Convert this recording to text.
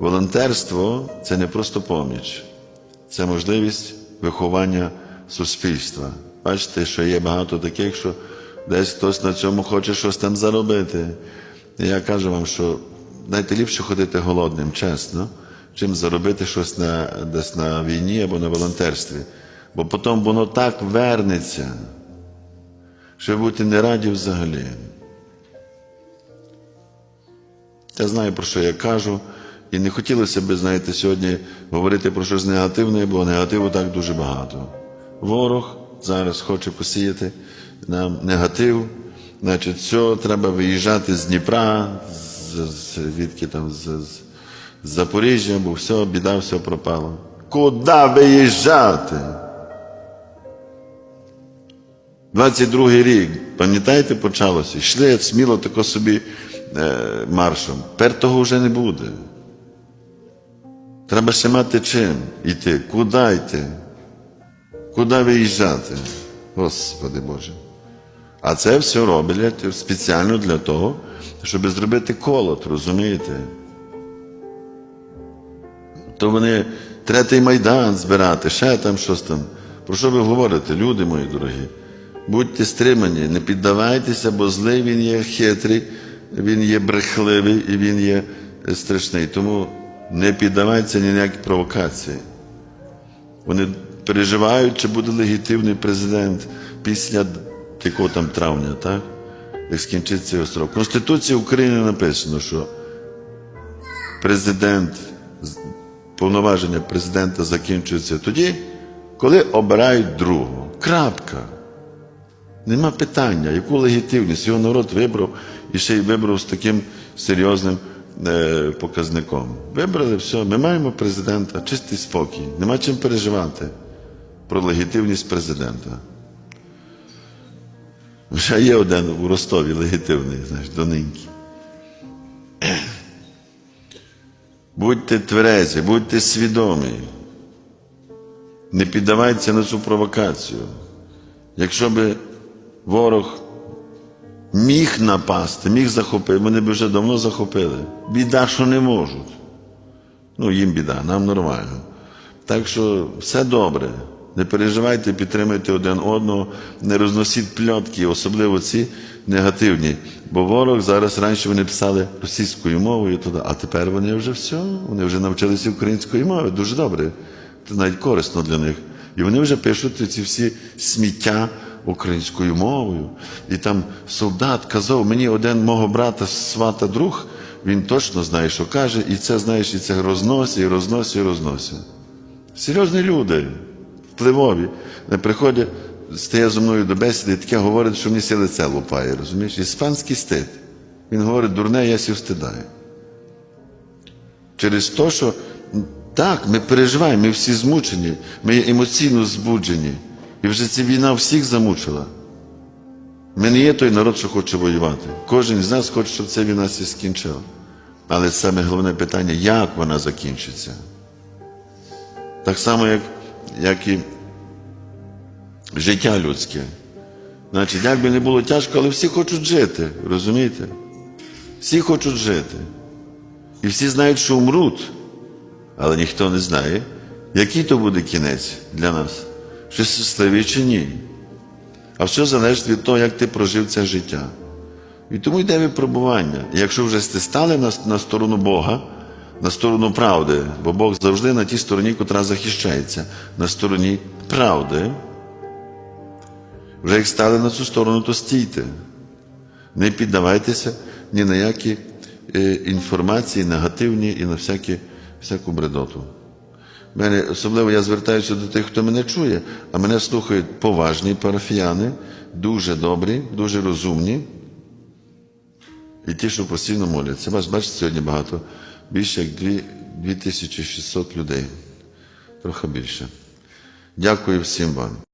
волонтерство це не просто поміч, це можливість виховання суспільства. Бачите, що є багато таких, що десь хтось на цьому хоче щось там заробити. І я кажу вам, що знаєте, ліпше ходити голодним, чесно, чим заробити щось на, десь на війні або на волонтерстві. Бо потім воно так вернеться, що ви будете не раді взагалі. Я знаю, про що я кажу, і не хотілося б, знаєте, сьогодні говорити про щось негативне, бо негативу так дуже багато. Ворог зараз хоче посіяти нам негатив. Значить, все, треба виїжджати з Дніпра, з, звідки там, з, з, Запоріжжя, бо все, біда, все пропало. Куди виїжджати? 22-й рік, пам'ятаєте, почалося? Йшли сміло тако собі е, маршом. Тепер того вже не буде. Треба ще мати чим йти, куди йти, куди виїжджати. Господи Боже. А це все роблять спеціально для того, щоб зробити колот, розумієте? То вони третій майдан збирати, ще там щось там. Про що ви говорите, люди мої дорогі? Будьте стримані, не піддавайтеся, бо злий він є хитрий, він є брехливий і він є страшний. Тому не на ніякі провокації. Вони переживають, чи буде легітимний президент після якого там травня, так? Як скінчиться його срок. В Конституції України написано, що президент, повноваження президента закінчуються тоді, коли обирають другого. Крапка. Нема питання, яку легітимність його народ вибрав і ще й вибрав з таким серйозним показником. Вибрали все, ми маємо президента, чистий спокій, нема чим переживати про легітимність президента. Вже є один у Ростові легітимний, знаєш, доненький. Будьте тверезі, будьте свідомі. Не піддавайтеся на цю провокацію. Якщо би ворог міг напасти, міг захопити, вони б вже давно захопили. Біда, що не можуть. Ну, їм біда, нам нормально. Так що все добре. Не переживайте, підтримуйте один одного, не розносіть пльотки, особливо ці негативні. Бо ворог зараз раніше вони писали російською мовою, туди, а тепер вони вже все, вони вже навчилися української мови. Дуже добре. Це навіть корисно для них. І вони вже пишуть ці всі сміття українською мовою. І там солдат казав, мені один мого брата, свата друг, він точно знає, що каже, і це знаєш, і це розносить, і розносить, і розносить. Серйозні люди, впливові, не приходять, стає зі мною до бесіди і таке говорить, що мені все лице лупає, розумієш? Іспанський стид. Він говорить, дурне, я сів стидаю. Через те, що так, ми переживаємо, ми всі змучені, ми є емоційно збуджені. І вже ця війна всіх замучила. Ми не є той народ, що хоче воювати. Кожен з нас хоче, щоб ця війна всі скінчила. Але саме головне питання, як вона закінчиться. Так само, як, як і життя людське. Значить, як би не було тяжко, але всі хочуть жити, розумієте? Всі хочуть жити. І всі знають, що умруть, але ніхто не знає, який то буде кінець для нас, чи щасливий, чи ні. А все залежить від того, як ти прожив це життя. І тому йде випробування. І якщо вже ти стали на, на сторону Бога, на сторону правди, бо Бог завжди на тій стороні, котра захищається, на стороні правди, вже як стали на цю сторону, то стійте. Не піддавайтеся ні на які е, інформації негативні і на всякі, всяку бредоту. Мене, особливо я звертаюся до тих, хто мене чує, а мене слухають поважні парафіяни, дуже добрі, дуже розумні. І ті, що постійно моляться. Бач, бачите, сьогодні багато, більше як 2 2600 людей. Трохи більше. Дякую всім вам.